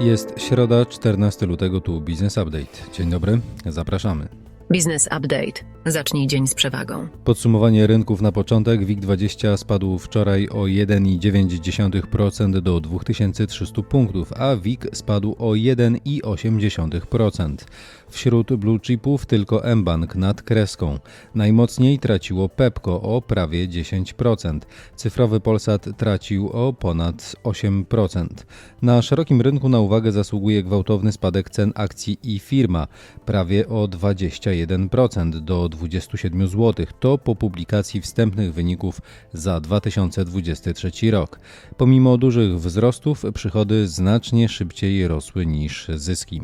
Jest środa, 14 lutego, tu Business Update. Dzień dobry, zapraszamy. Business Update. Zacznij dzień z przewagą. Podsumowanie rynków na początek. WIG20 spadł wczoraj o 1,9% do 2300 punktów, a WIG spadł o 1,8%. Wśród blue chipów tylko mBank nad kreską. Najmocniej traciło Pepco o prawie 10%. Cyfrowy Polsat tracił o ponad 8%. Na szerokim rynku na uwagę zasługuje gwałtowny spadek cen akcji i firma, prawie o 21% do 27 zł. To po publikacji wstępnych wyników za 2023 rok. Pomimo dużych wzrostów, przychody znacznie szybciej rosły niż zyski.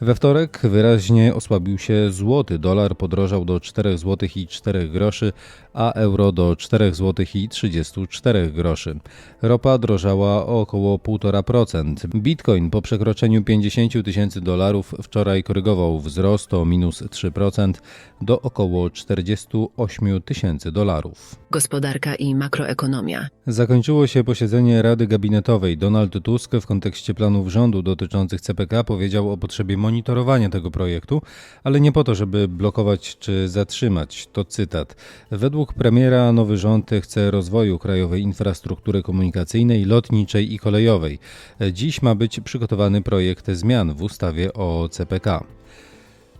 We wtorek wyraźnie osłabił się złoty. Dolar podrożał do 4 zł i 4 groszy, a euro do 4 zł i 34 groszy. Ropa drożała o około 1,5%. Bitcoin po przekroczeniu 50 tysięcy dolarów wczoraj korygował wzrost o minus 3% do około 48 tysięcy dolarów. Gospodarka i makroekonomia. Zakończyło się posiedzenie Rady Gabinetowej. Donald Tusk w kontekście planów rządu dotyczących CPK powiedział o potrzebie monitorowania tego projektu, ale nie po to, żeby blokować czy zatrzymać. To cytat. Według premiera nowy rząd chce rozwoju krajowej infrastruktury komunikacyjnej, lotniczej i kolejowej. Dziś ma być przygotowany projekt zmian w ustawie o CPK.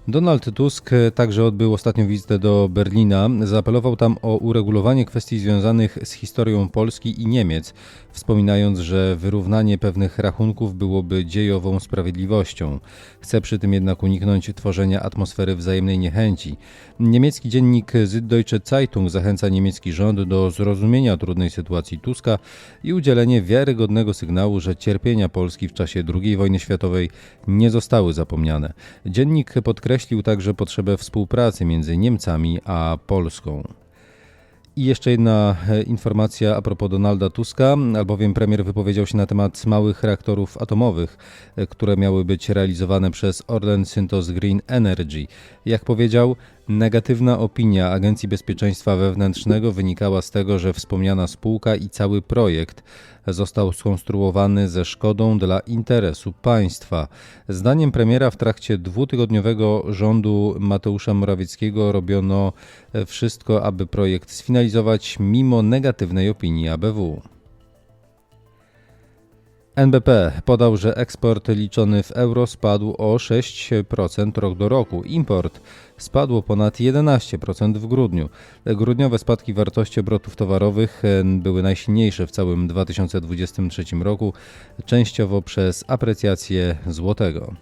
Donald Tusk także odbył ostatnią wizytę do Berlina. Zaapelował tam o uregulowanie kwestii związanych z historią Polski i Niemiec, wspominając, że wyrównanie pewnych rachunków byłoby dziejową sprawiedliwością. Chce przy tym jednak uniknąć tworzenia atmosfery wzajemnej niechęci. Niemiecki dziennik Süddeutsche Zeitung zachęca niemiecki rząd do zrozumienia trudnej sytuacji Tuska i udzielenie wiarygodnego sygnału, że cierpienia Polski w czasie II wojny światowej nie zostały zapomniane. Dziennik podkreślił także potrzebę współpracy między Niemcami a Polską. I jeszcze jedna e, informacja a propos Donalda Tuska, albowiem premier wypowiedział się na temat małych reaktorów atomowych, e, które miały być realizowane przez Orlen Synthos Green Energy. Jak powiedział, negatywna opinia Agencji Bezpieczeństwa Wewnętrznego wynikała z tego, że wspomniana spółka i cały projekt został skonstruowany ze szkodą dla interesu państwa. Zdaniem premiera w trakcie dwutygodniowego rządu Mateusza Morawieckiego robiono wszystko, aby projekt sfinalizować mimo negatywnej opinii ABW. NBP podał, że eksport liczony w euro spadł o 6% rok do roku. Import spadł ponad 11% w grudniu. Grudniowe spadki wartości obrotów towarowych e, były najsilniejsze w całym 2023 roku, częściowo przez aprecjację złotego.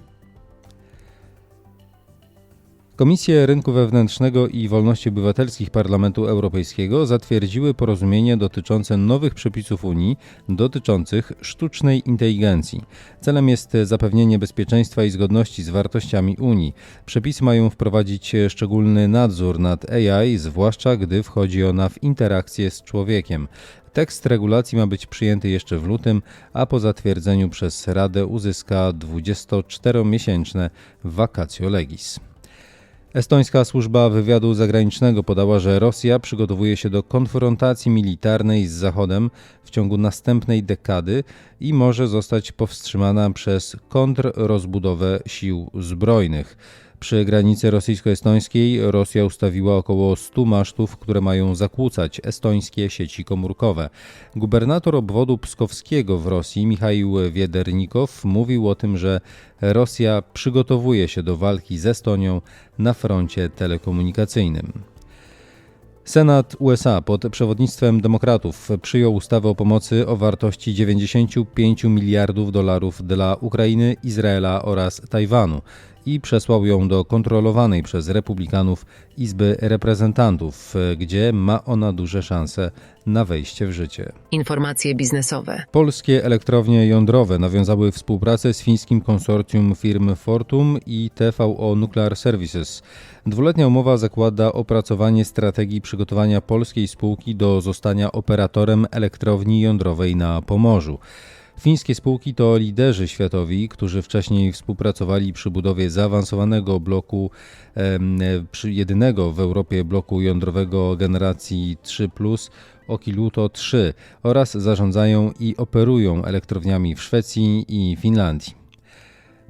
Komisje Rynku Wewnętrznego i Wolności Obywatelskich Parlamentu Europejskiego zatwierdziły porozumienie dotyczące nowych przepisów Unii dotyczących sztucznej inteligencji. Celem jest zapewnienie bezpieczeństwa i zgodności z wartościami Unii. Przepisy mają wprowadzić szczególny nadzór nad AI, zwłaszcza gdy wchodzi ona w interakcję z człowiekiem. Tekst regulacji ma być przyjęty jeszcze w lutym, a po zatwierdzeniu przez Radę uzyska 24-miesięczne vacatio legis. Estońska służba wywiadu zagranicznego podała, że Rosja przygotowuje się do konfrontacji militarnej z Zachodem w ciągu następnej dekady i może zostać powstrzymana przez kontrrozbudowę sił zbrojnych. Przy granicy rosyjsko-estońskiej Rosja ustawiła około 100 masztów, które mają zakłócać estońskie sieci komórkowe. Gubernator obwodu pskowskiego w Rosji, Michał Wiedernikow, mówił o tym, że Rosja przygotowuje się do walki z Estonią na froncie telekomunikacyjnym. Senat USA pod przewodnictwem demokratów przyjął ustawę o pomocy o wartości 95 miliardów dolarów dla Ukrainy, Izraela oraz Tajwanu i przesłał ją do kontrolowanej przez republikanów Izby Reprezentantów, gdzie ma ona duże szanse na wejście w życie. Informacje biznesowe. Polskie elektrownie jądrowe nawiązały współpracę z fińskim konsorcjum firm Fortum i TVO Nuclear Services. Dwuletnia umowa zakłada opracowanie strategii przygotowania polskiej spółki do zostania operatorem elektrowni jądrowej na Pomorzu. Fińskie spółki to liderzy światowi, którzy wcześniej współpracowali przy budowie zaawansowanego bloku, jedynego w Europie bloku jądrowego generacji 3 Okiluto 3 oraz zarządzają i operują elektrowniami w Szwecji i Finlandii.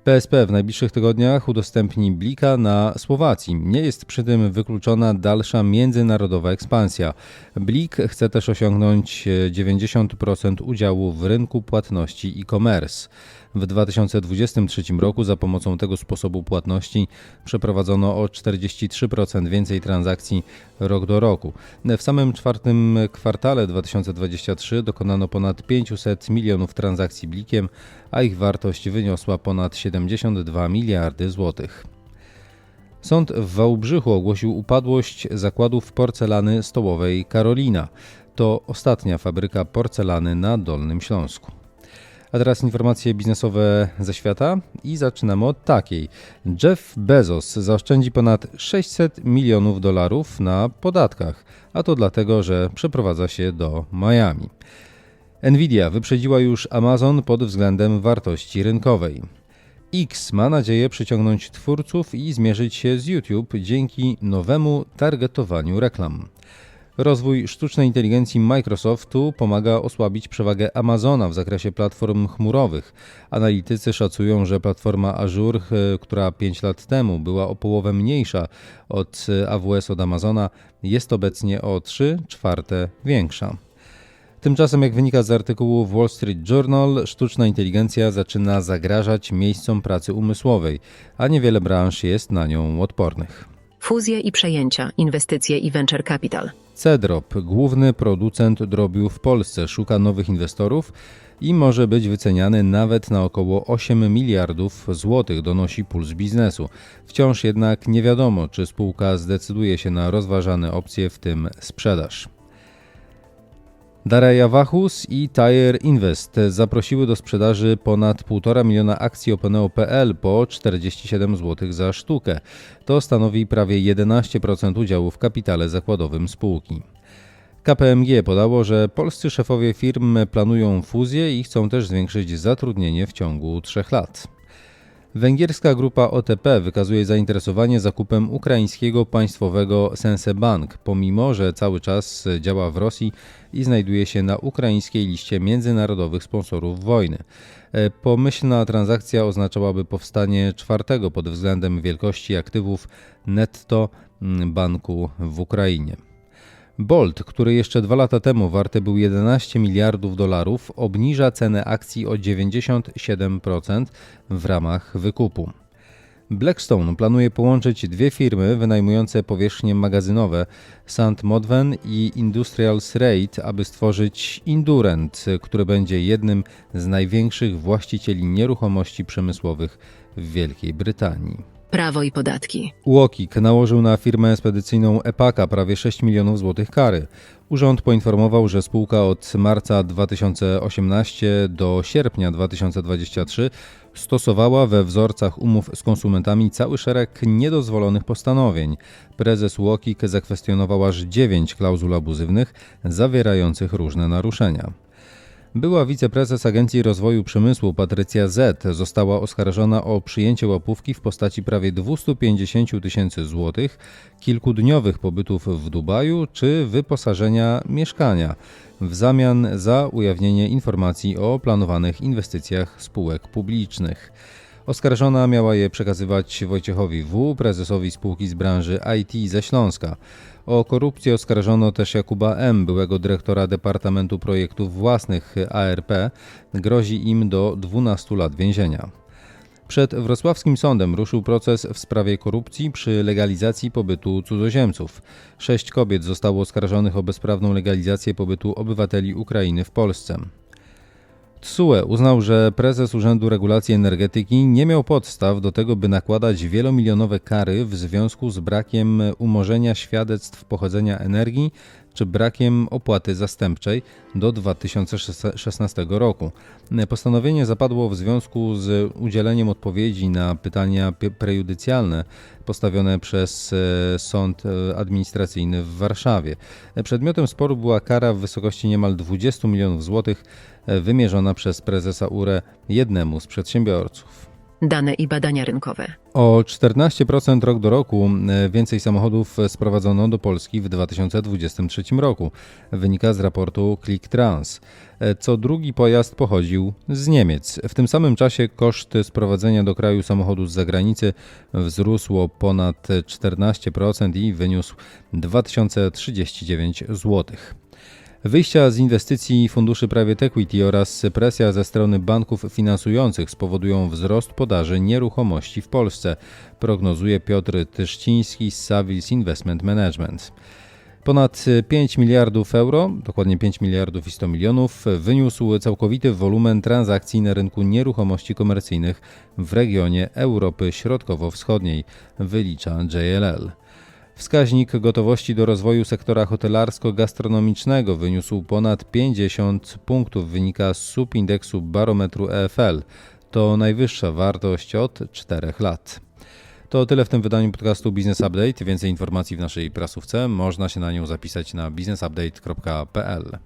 PSP w najbliższych tygodniach udostępni Blika na Słowacji. Nie jest przy tym wykluczona dalsza międzynarodowa ekspansja. Blik chce też osiągnąć e, 90% udziału w rynku płatności e-commerce. W 2023 roku za pomocą tego sposobu płatności przeprowadzono o 43% więcej transakcji rok do roku. W samym czwartym kwartale 2023 dokonano ponad 500 milionów transakcji blikiem, a ich wartość wyniosła ponad 72 miliardy złotych. Sąd w Wałbrzychu ogłosił upadłość zakładów porcelany stołowej Karolina. To ostatnia fabryka porcelany na Dolnym Śląsku. A teraz informacje biznesowe ze świata i zaczynamy od takiej. Jeff Bezos zaoszczędzi ponad 600 milionów dolarów na podatkach, a to dlatego, że przeprowadza się do Miami. Nvidia wyprzedziła już Amazon pod względem wartości rynkowej. X ma nadzieję przyciągnąć twórców i zmierzyć się z YouTube dzięki nowemu targetowaniu reklam. Rozwój sztucznej inteligencji Microsoftu pomaga osłabić przewagę Amazona w zakresie platform chmurowych. Analitycy szacują, że platforma Azure, e, która 5 lat temu była o połowę mniejsza od e, AWS od Amazona, jest obecnie o 3 czwarte większa. Tymczasem, jak wynika z artykułu w Wall Street Journal, sztuczna inteligencja zaczyna zagrażać miejscom pracy umysłowej, a niewiele branż jest na nią odpornych. Fuzje i przejęcia, inwestycje i venture capital. Cedrop, główny producent drobiu w Polsce, szuka nowych inwestorów i może być wyceniany nawet na około 8 miliardów złotych, donosi Puls Biznesu. Wciąż jednak nie wiadomo, czy spółka zdecyduje się na rozważane opcje, w tym sprzedaż. Dareja Wachus i Tire Invest zaprosiły do sprzedaży ponad 1,5 miliona akcji Openeo.pl po 47 zł za sztukę. To stanowi prawie 11% udziału w kapitale zakładowym spółki. KPMG podało, że polscy szefowie firm planują fuzję i chcą też zwiększyć zatrudnienie w ciągu trzech lat. Węgierska grupa OTP wykazuje zainteresowanie zakupem ukraińskiego państwowego Sense Bank, pomimo że cały czas działa w Rosji i znajduje się na ukraińskiej liście międzynarodowych sponsorów wojny. E, Pomyślna transakcja oznaczałaby powstanie czwartego pod względem wielkości aktywów netto mm, banku w Ukrainie. Bolt, który jeszcze dwa lata temu warty był 11 miliardów dolarów, obniża cenę akcji o 97% w ramach wykupu. Blackstone planuje połączyć dwie firmy wynajmujące powierzchnie magazynowe St. Modwen i Industrial Rate, aby stworzyć Indurent, który będzie jednym z największych właścicieli nieruchomości przemysłowych w Wielkiej Brytanii. Prawo i podatki. UOKiK nałożył na firmę spedycyjną Epaka prawie 6 milionów złotych kary. Urząd poinformował, że spółka od marca 2018 do sierpnia 2023 stosowała we wzorcach umów z konsumentami cały szereg niedozwolonych postanowień. Prezes UOKiK zakwestionował aż 9 klauzul abuzywnych zawierających różne naruszenia. Była wiceprezes Agencji Rozwoju Przemysłu Patrycja Z została oskarżona o przyjęcie łapówki w postaci prawie 250 tysięcy złotych, kilkudniowych pobytów w Dubaju czy wyposażenia mieszkania w zamian za ujawnienie informacji o planowanych inwestycjach spółek publicznych. Oskarżona miała je przekazywać Wojciechowi W., prezesowi spółki z branży IT ze Śląska. O korupcję oskarżono też Jakuba M., byłego dyrektora Departamentu Projektów Własnych ARP. Grozi im do 12 lat więzienia. Przed wrocławskim sądem ruszył proces w sprawie korupcji przy legalizacji pobytu cudzoziemców. Sześć kobiet zostało oskarżonych o bezprawną legalizację pobytu obywateli Ukrainy w Polsce. TSUE uznał, że prezes Urzędu Regulacji Energetyki nie miał podstaw do tego, by nakładać wielomilionowe kary w związku z brakiem umorzenia świadectw pochodzenia energii czy brakiem opłaty zastępczej do 2016 roku. Postanowienie zapadło w związku z udzieleniem odpowiedzi na pytania prejudycjalne postawione przez e, Sąd e, Administracyjny w Warszawie. Przedmiotem sporu była kara w wysokości niemal 20 milionów złotych e, wymierzona przez prezesa URE jednemu z przedsiębiorców. Dane i badania rynkowe. O 14% rok do roku e, więcej samochodów sprowadzono do Polski w 2023 roku, wynika z raportu ClickTrans. E, Co drugi pojazd pochodził z Niemiec. W tym samym czasie koszt sprowadzenia do kraju samochodu z zagranicy wzrósł o ponad 14% i wyniósł 2039 zł. Wyjścia z inwestycji funduszy private equity oraz presja ze strony banków finansujących spowodują wzrost podaży nieruchomości w Polsce, prognozuje Piotr Tyszciński z Savills Investment Management. Ponad 5 miliardów euro, dokładnie 5 miliardów i 100 milionów, wyniósł całkowity wolumen transakcji na rynku nieruchomości komercyjnych w regionie Europy Środkowo-Wschodniej, wylicza JLL. Wskaźnik gotowości do rozwoju sektora hotelarsko-gastronomicznego wyniósł ponad 50 punktów, wynika z subindeksu barometru EFL. To najwyższa wartość od 4 lat. To tyle w tym wydaniu podcastu Business Update. Więcej informacji w naszej prasówce. Można się na nią zapisać na businessupdate.pl.